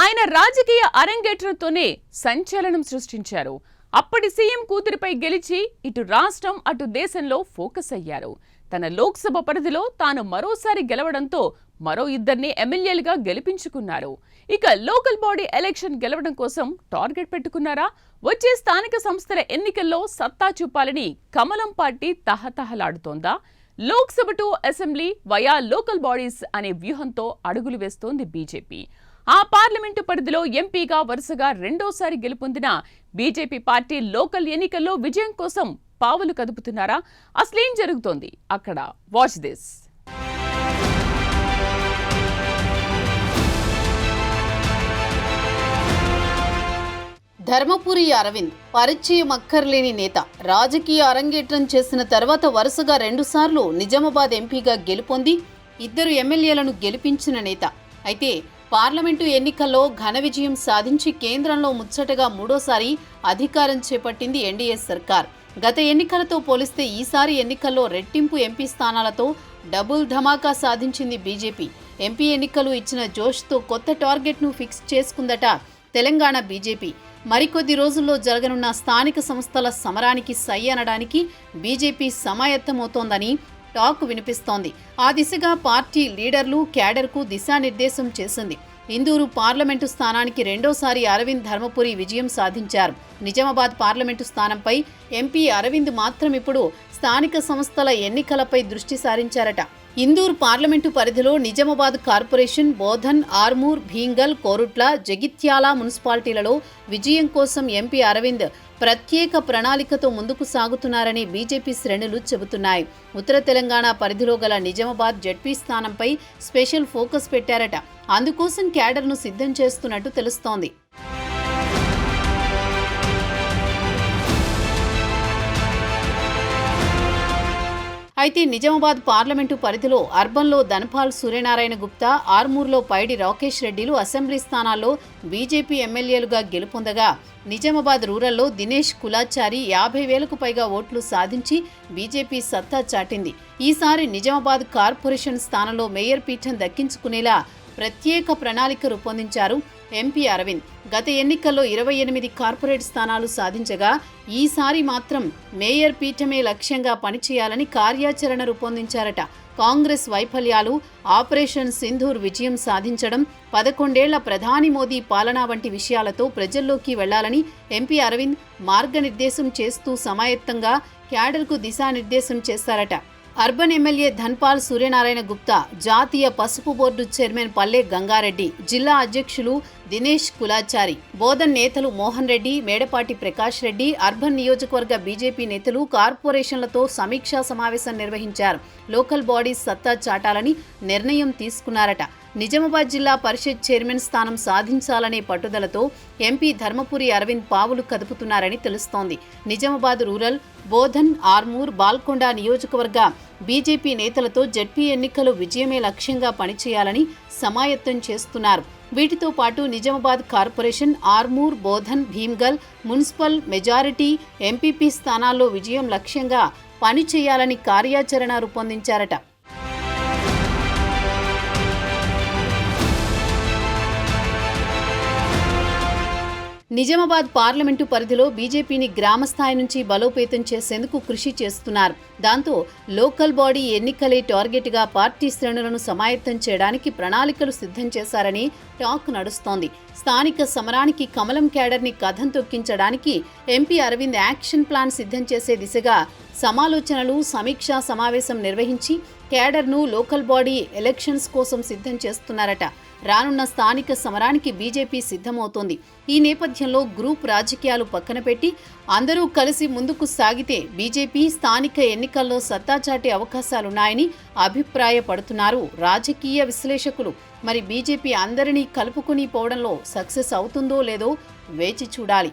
ఆయన రాజకీయ అరంగేట్రంతోనే సంచలనం సృష్టించారు. అప్పటి సీఎం కూతురిపై గెలిచి ఇటు రాష్ట్రం అటు దేశంలో ఫోకస్ అయ్యారు. తన లోక్సభ పరిధిలో తాను మరోసారి గెలవడంతో మరో ఇద్దరిని ఎమ్మెల్యేలుగా గెలిపించుకున్నారు. ఇక లోకల్ బాడీ ఎలక్షన్ గెలవడం కోసం టార్గెట్ పెట్టుకున్నారా? వచ్చే స్థానిక సంస్థల ఎన్నికల్లో సత్తా చూపాలని కమలం party తహతహలాడుతోందా? Lok Sabha to assembly via local bodies అనే వ్యూహంతో అడుగులు వేస్తోంది బీజేపీ. ఆ పార్లమెంటు పరిధిలో ఎంపీగా వరుసగా రెండోసారి గెలుపొందిన బీజేపీ పార్టీ లోకల్ ఎన్నికల్లో విజయం కోసం పావులు కదుపుతున్నారా? అసలేం జరుగుతోంది అక్కడ? వాచ్ దిస్ ధర్మపురి అరవింద్ పరిచయం అక్కర్లేని నేత రాజకీయ అరంగేట్రం చేసిన తర్వాత వరుసగా రెండుసార్లు నిజామాబాద్ ఎంపీగా గెలుపొంది ఇద్దరు ఎమ్మెల్యేలను గెలిపించిన నేత. అయితే పార్లమెంటు ఎన్నికల్లో ఘన విజయం సాధించి కేంద్రంలో ముచ్చటగా మూడోసారి అధికారం చేపట్టింది ఎన్డీఏ సర్కార్. గత ఎన్నికలతో పోలిస్తే ఈసారి ఎన్నికల్లో రెట్టింపు ఎంపీ స్థానాలతో డబుల్ ధమాకా సాధించింది బీజేపీ. ఎంపీ ఎన్నికలు ఇచ్చిన జోష్తో కొత్త టార్గెట్ను ఫిక్స్ చేసుకుందట తెలంగాణ బీజేపీ. మరికొద్ది రోజుల్లో జరగనున్న స్థానిక సంస్థల సమరానికి సై అనడానికి బీజేపీ సమాయత్తమవుతోందని టాక్ వినిపిస్తోంది. ఆ దిశగా పార్టీ లీడర్లు క్యాడర్కు దిశానిర్దేశం చేసింది. ఇందూరు పార్లమెంటు స్థానానికి రెండోసారి అరవింద్ ధర్మపురి విజయం సాధించారు. నిజామాబాద్ పార్లమెంటు స్థానంపై ఎంపీ అరవింద్ మాత్రం ఇప్పుడు స్థానిక సంస్థల ఎన్నికలపై దృష్టి సారించారట. ఇందూర్ పార్లమెంటు పరిధిలో నిజామాబాద్ కార్పొరేషన్ బోధన్ ఆర్మూర్ భీంగల్ కోరుట్ల జగిత్యాల మున్సిపాలిటీలలో విజయం కోసం ఎంపీ అరవింద్ ప్రత్యేక ప్రణాళికతో ముందుకు సాగుతున్నారని బీజేపీ శ్రేణులు చెబుతున్నాయి. ఉత్తర తెలంగాణ పరిధిలో గల నిజామాబాద్ జడ్పీ స్థానంపై స్పెషల్ ఫోకస్ పెట్టారట. అందుకోసం క్యాడర్ను సిద్ధం చేస్తున్నట్టు తెలుస్తోంది. అయితే నిజామాబాద్ పార్లమెంటు పరిధిలో అర్బన్లో ధనపాల్ సూర్యనారాయణ గుప్తా ఆర్మూర్లో పైడి రాకేష్ రెడ్డిలు అసెంబ్లీ స్థానాల్లో బీజేపీ ఎమ్మెల్యేలుగా గెలుపొందగా నిజామాబాద్ రూరల్లో దినేష్ కులాచారి యాభై వేలకు పైగా ఓట్లు సాధించి బీజేపీ సత్తా చాటింది. ఈసారి నిజామాబాద్ కార్పొరేషన్ స్థానంలో మేయర్ పీఠం దక్కించుకునేలా ప్రత్యేక ప్రణాళిక రూపొందించారు ఎంపీ అరవింద్. గత ఎన్నికల్లో ఇరవై ఎనిమిది కార్పొరేట్ స్థానాలు సాధించగా ఈసారి మాత్రం మేయర్ పీఠమే లక్ష్యంగా పనిచేయాలని కార్యాచరణ రూపొందించారట. కాంగ్రెస్ వైఫల్యాలు ఆపరేషన్ సింధూర్ విజయం సాధించడం పదకొండేళ్ళ ప్రధాని మోదీ పాలన వంటి విషయాలతో ప్రజల్లోకి వెళ్ళాలని ఎంపీ అరవింద్ మార్గనిర్దేశం చేస్తూ సమాయత్తంగా క్యాడర్కు దిశానిర్దేశం చేశారట అర్బన్ ఎమ్మెల్యే ధన్పాల్ సూర్యనారాయణ గుప్తా జాతీయ పసుపు బోర్డు చైర్మన్ పల్లె గంగారెడ్డి జిల్లా అధ్యక్షులు దినేష్ కులాచారి బోధన్ నేతలు మోహన్ రెడ్డి మేడపాటి ప్రకాష్ రెడ్డి అర్బన్ నియోజకవర్గ బీజేపీ నేతలు కార్పొరేషన్లతో సమీక్షా సమావేశం నిర్వహించారు. లోకల్ బాడీస్ సత్తా చాటాలని నిర్ణయం తీసుకున్నారట. నిజామాబాద్ జిల్లా పరిషత్ చైర్మన్ స్థానం సాధించాలనే పట్టుదలతో ఎంపీ ధర్మపురి అరవింద్ పావులు కదుపుతున్నారని తెలుస్తోంది. నిజామాబాద్ రూరల్ బోధన్ ఆర్మూర్ బాల్కొండ నియోజకవర్గ బీజేపీ నేతలతో జడ్పీ ఎన్నికలు విజయమే లక్ష్యంగా పనిచేయాలని సమాయత్తం చేస్తున్నారు. వీటితో పాటు Nizamabad corporation Armoor Bodhan Bheemgal municipal majority MPP స్థానాల్లో విజయం లక్ష్యంగా పనిచేయాలని కార్యాచరణ రూపొందించారట. నిజామాబాద్ పార్లమెంటు పరిధిలో బీజేపీని గ్రామ స్థాయి నుంచి బలోపేతం చేసేందుకు కృషి చేస్తున్నారు. దాంతో లోకల్ బాడీ ఎన్నికలే టార్గెట్గా పార్టీ శ్రేణులను సమాయత్తం చేయడానికి ప్రణాళికలు సిద్ధం చేశారని టాక్ నడుస్తోంది. స్థానిక సమరానికి కమలం క్యాడర్ని కథం తొక్కించడానికి ఎంపీ అరవింద్ యాక్షన్ ప్లాన్ సిద్ధం చేసే దిశగా సమాలోచనలు సమీక్షా సమావేశం నిర్వహించి క్యాడర్ను లోకల్ బాడీ ఎలక్షన్స్ కోసం సిద్ధం చేస్తున్నారట. రానున్న స్థానిక సమరానికి బీజేపీ సిద్ధమవుతోంది. ఈ నేపథ్యంలో గ్రూప్ రాజకీయాలు పక్కన పెట్టి అందరూ కలిసి ముందుకు సాగితే బీజేపీ స్థానిక ఎన్నికల్లో సత్తా చాటే అవకాశాలున్నాయని అభిప్రాయపడుతున్నారు రాజకీయ విశ్లేషకులు. మరి బీజేపీ అందరినీ కలుపుకుని పోవడంలో సక్సెస్ అవుతుందో లేదో వేచి చూడాలి.